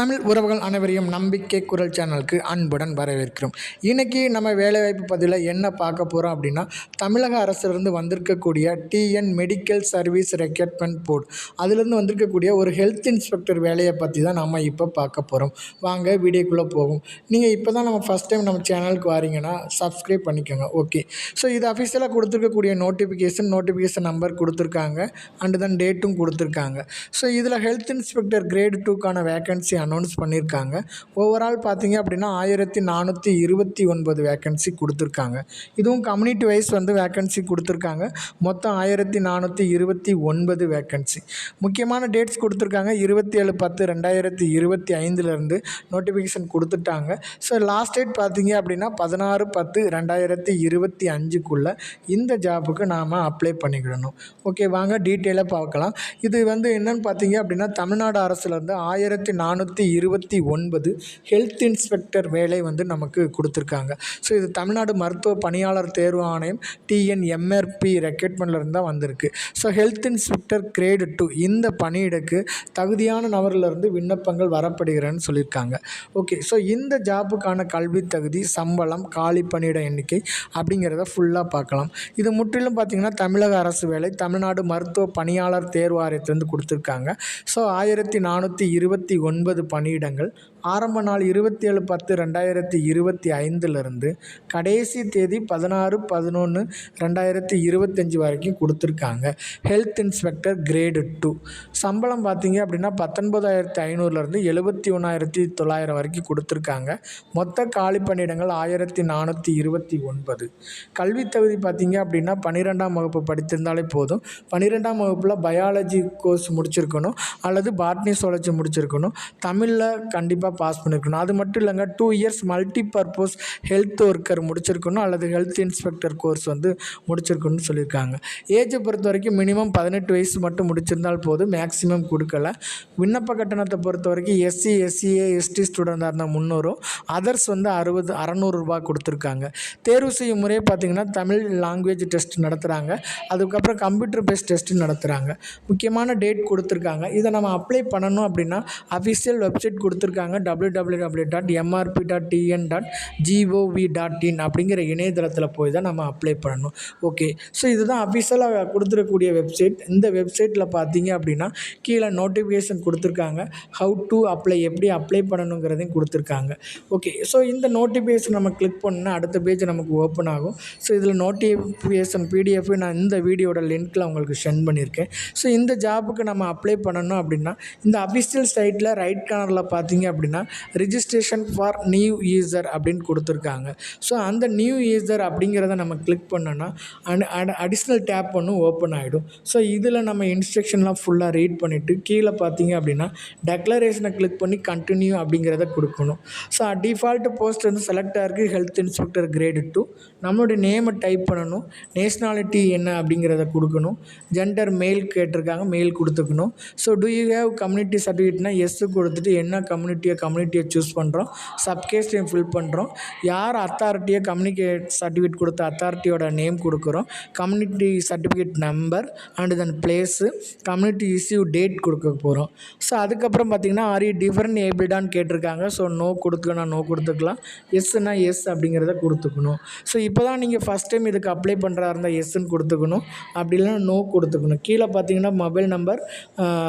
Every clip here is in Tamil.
தமிழ் உறவுகள் அனைவரையும் நம்பிக்கை குரல் சேனலுக்கு அன்புடன் வரவேற்கிறோம். இன்றைக்கி நம்ம வேலைவாய்ப்பு பதிவில் என்ன பார்க்க போகிறோம் அப்படின்னா தமிழக அரசிலிருந்து வந்திருக்கக்கூடிய TN medical service recruitment board அதிலிருந்து வந்திருக்கக்கூடிய ஒரு ஹெல்த் இன்ஸ்பெக்டர் வேலையை பற்றி தான் நம்ம இப்போ பார்க்க போகிறோம் வாங்க வீடியோக்குள்ளே போகும் நீங்கள் இப்போ தான் நம்ம ஃபஸ்ட் டைம் நம்ம சேனலுக்கு வரீங்கன்னா சப்ஸ்கிரைப் பண்ணிக்கோங்க. ஓகே ஸோ இது அஃபிஷியலாக கொடுத்துருக்கக்கூடிய நோட்டிஃபிகேஷன் நோட்டிஃபிகேஷன் நம்பர் கொடுத்துருக்காங்க. அண்டு தென் டேட்டும் கொடுத்துருக்காங்க. ஸோ இதில் ஹெல்த் இன்ஸ்பெக்டர் கிரேட் டூக்கான வேக்கன்சி அனௌன்ஸ் பண்ணியிருக்காங்க ஓவரால் பார்த்தீங்க அப்படின்னா ஆயிரத்தி நானூற்றி இருபத்தி ஒன்பது வேக்கன்சி கொடுத்துருக்காங்க. இதுவும் கம்யூனிட்டி வைஸ் வந்து வேக்கன்சி கொடுத்துருக்காங்க. மொத்தம் ஆயிரத்தி நானூற்றி இருபத்தி ஒன்பது வேக்கன்சி முக்கியமான டேட்ஸ் கொடுத்துருக்காங்க. இருபத்தி ஏழு பத்து ரெண்டாயிரத்தி இருபத்தி ஐந்துலேருந்து நோட்டிஃபிகேஷன் கொடுத்துட்டாங்க. ஸோ லாஸ்ட் டேட் பார்த்தீங்க அப்படின்னா பதினாறு பத்து ரெண்டாயிரத்தி இருபத்தி அஞ்சுக்குள்ளே இந்த ஜாபுக்கு நாம் அப்ளை பண்ணிக்கிடணும். ஓகே வாங்க டீட்டெயிலாக பார்க்கலாம். இது வந்து என்னென்னு பார்த்தீங்க அப்படின்னா தமிழ்நாடு அரசுலேருந்து ஆயிரத்தி நானூற்றி இருபத்தி ஒன்பது ஹெல்த் இன்ஸ்பெக்டர் வேலை வந்து நமக்கு கொடுத்துருக்காங்க. ஸோ இது தமிழ்நாடு மருத்துவ பணியாளர் தேர்வு ஆணையம் டிஎன்எம்ஆர்பி ரெக்ரூட்மெண்ட்லேருந்து தான் வந்திருக்கு. So health inspector grade two இந்த பணியிடக்கு தகுதியான நபர்லேருந்து விண்ணப்பங்கள் வரப்படுகிறேன்னு சொல்லியிருக்காங்க. ஓகே ஸோ இந்த ஜாப்புக்கான கல்வி தகுதி சம்பளம் காலி பணியிட எண்ணிக்கை அப்படிங்கிறத ஃபுல்லாக பார்க்கலாம். இது முற்றிலும் பார்த்திங்கன்னா தமிழக அரசு வேலை தமிழ்நாடு மருத்துவ பணியாளர் தேர்வு ஆணையத்திலிருந்து கொடுத்துருக்காங்க. ஸோ ஆயிரத்தி நானூற்றி இருபத்தி ஒன்பது பணியிடங்கள். ஆரம்ப நாள் இருபத்தி ஏழு பத்து ரெண்டாயிரத்தி இருபத்தி ஐந்துலேருந்து கடைசி தேதி பதினாறு பதினொன்று ரெண்டாயிரத்தி இருபத்தஞ்சி வரைக்கும் கொடுத்துருக்காங்க. ஹெல்த் இன்ஸ்பெக்டர் கிரேடு டூ சம்பளம் பார்த்தீங்க அப்படின்னா பத்தொன்பதாயிரத்தி ஐநூறுலேருந்து எழுபத்தி ஒன்றாயிரத்தி தொள்ளாயிரம் வரைக்கும் கொடுத்துருக்காங்க. மொத்த காலி பணியிடங்கள் ஆயிரத்தி நானூற்றி இருபத்தி ஒன்பது. கல்வி தகுதி பார்த்தீங்க அப்படின்னா பன்னிரெண்டாம் வகுப்பு படித்திருந்தாலே போதும். பன்னிரெண்டாம் வகுப்பில் பயாலஜி கோர்ஸ் முடிச்சிருக்கணும். அல்லது பாட்னி சுழற்சி முடிச்சிருக்கணும். தமிழில் கண்டிப்பாக பாஸ் பண்ணியிருக்கணும் அது மட்டும் இல்லைங்க two years multi purpose health worker முடிச்சிருக்கணும் அல்லது ஹெல்த் இன்ஸ்பெக்டர் கோர்ஸ் வந்து முடிச்சிருக்கணும்னு சொல்லியிருக்காங்க. ஏஜை பொறுத்த வரைக்கும் மினிமம் பதினெட்டு வயசு மட்டும் முடிச்சிருந்தால் போதும் மேக்ஸிமம் கொடுக்கல. விண்ணப்ப கட்டணத்தை பொறுத்த வரைக்கும் எஸ்சி எஸ்சிஏ எஸ்டி ஸ்டூடெண்டாக இருந்தால் முந்நூறும் அதர்ஸ் வந்து அறுபது அறநூறுரூபா கொடுத்துருக்காங்க. தேர்வு செய்யும் முறையை பார்த்திங்கன்னா தமிழ் லாங்குவேஜ் டெஸ்ட் நடத்துகிறாங்க அதுக்கப்புறம் கம்ப்யூட்டர் பேஸ்ட் டெஸ்ட்டு நடத்துகிறாங்க முக்கியமான டேட் கொடுத்துருக்காங்க. இதை நம்ம அப்ளை பண்ணணும் அப்படின்னா அஃபிஷியல் வெப்சைட் கொடுத்துருக்காங்க. W W W dot MRB dot TN dot GOV dot in அப்படிங்கிற இணையதளத்தில் போய் தான் நம்ம அப்ளை பண்ணணும். ஓகே ஸோ இதுதான் அஃபிஷியலாக கொடுத்துருக்கக்கூடிய வெப்சைட் இந்த வெப்சைட்டில் பார்த்தீங்க அப்படின்னா கீழே நோட்டிஃபிகேஷன் கொடுத்துருக்காங்க. ஹவு டு அப்ளை எப்படி அப்ளை பண்ணணுங்கிறதையும் கொடுத்துருக்காங்க. ஓகே ஸோ இந்த நோட்டிஃபிகேஷன் நம்ம கிளிக் பண்ணால் அடுத்த பேஜ் நமக்கு ஓப்பன் ஆகும். ஸோ இதில் நோட்டிஃபிகேஷன் பிடிஎஃப் நான் இந்த வீடியோட லிங்க்கில் உங்களுக்கு சென்ட் பண்ணியிருக்கேன். ஸோ இந்த ஜாபுக்கு நம்ம அப்ளை பண்ணணும் அப்படின்னா இந்த அஃபிஷியல் சைட்டில் ரைட் நேர்காணலில் பார்த்தீங்க அப்படின்னா ரிஜிஸ்ட்ரேஷன் ஃபார் நியூ யூசர் அப்படின்னு கொடுத்துருக்காங்க. ஸோ அந்த நியூ யூசர் அப்படிங்கிறத நம்ம கிளிக் பண்ணோன்னா அண்ட் அடிஷ்னல் டேப் ஒன்று ஓப்பன் ஆகிடும் ஸோ இதில் நம்ம இன்ஸ்ட்ரக்ஷன்லாம் ஃபுல்லாக ரீட் பண்ணிவிட்டு கீழே பார்த்தீங்க அப்படின்னா டெக்ளரேஷனை கிளிக் பண்ணி கண்டினியூ அப்படிங்கிறத கொடுக்கணும். ஸோ டிஃபால்ட் போஸ்ட் வந்து செலக்ட் ஆகிருக்கு ஹெல்த் இன்ஸ்பெக்டர் கிரேடு டூ நம்மளுடைய நேமை டைப் பண்ணணும் நேஷ்னாலிட்டி என்ன அப்படிங்கிறத கொடுக்கணும். ஜெண்டர் மெயில் கேட்டிருக்காங்க male கொடுத்துக்கணும். So do you have community சர்டிஃபிகேட்னா கொடுத்து கொடுத்துட்டு என்ன கம்யூனிட்டியை கம்யூனிட்டியை சூஸ் பண்ணுறோம் சப்கேஸ் நேம் ஃபில் பண்ணுறோம் யார் அத்தாரிட்டியை கம்யூனிகேட் சர்டிஃபிகேட் கொடுத்த அத்தாரிட்டியோட நேம் கொடுக்குறோம். Community certificate number and then place community issue date கொடுக்க போகிறோம் ஸோ அதுக்கப்புறம் பார்த்திங்கன்னா ஆர் யூ டிஃப்ரெண்ட் ஏபிள்டான்னு கேட்டிருக்காங்க. ஸோ நோ கொடுத்துக்கணும் நோ கொடுத்துக்கலாம். எஸ்னா எஸ் அப்படிங்கிறத கொடுத்துக்கணும். ஸோ இப்போ தான் நீங்கள் ஃபஸ்ட் டைம் இதுக்கு அப்ளை பண்ணுறா இருந்தால் எஸ்ன்னு கொடுத்துக்கணும். அப்படி இல்லைன்னா நோ கொடுத்துக்கணும். கீழே பார்த்தீங்கன்னா மொபைல் நம்பர்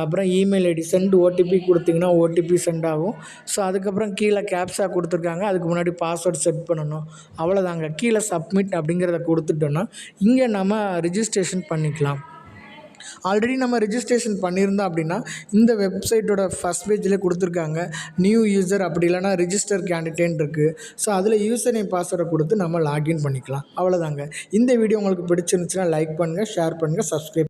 அப்புறம் இமெயில் ஐடி சென்ட் ஓடிபி கொடுத்தீங்கன்னா ஓடிபி சென்ட் ஆகும். ஸோ அதுக்கப்புறம் கீழே கேப்ஸாக கொடுத்துருக்காங்க. அதுக்கு முன்னாடி பாஸ்வேர்ட் செட் பண்ணணும். அவ்வளோதாங்க கீழே சப்மிட் அப்படிங்கிறத கொடுத்துட்டோன்னா இங்கே நம்ம ரிஜிஸ்ட்ரேஷன் பண்ணிக்கலாம். ஆல்ரெடி நம்ம ரிஜிஸ்ட்ரேஷன் பண்ணியிருந்தோம் அப்படின்னா இந்த வெப்சைட்டோட ஃபஸ்ட் பேஜில் கொடுத்துருக்காங்க. நியூ யூசர் அப்படி இல்லைனா ரிஜிஸ்டர் கேண்டிடேட் இருக்குது ஸோ அதில் யூசர் நேம் பாஸ்வேர்டை கொடுத்து நம்ம லாகின் பண்ணிக்கலாம். அவ்வளோதாங்க இந்த வீடியோ உங்களுக்கு பிடிச்சிருந்துச்சுன்னா லைக் பண்ணுங்கள் ஷேர் பண்ணுங்கள் சப்ஸ்கிரைப்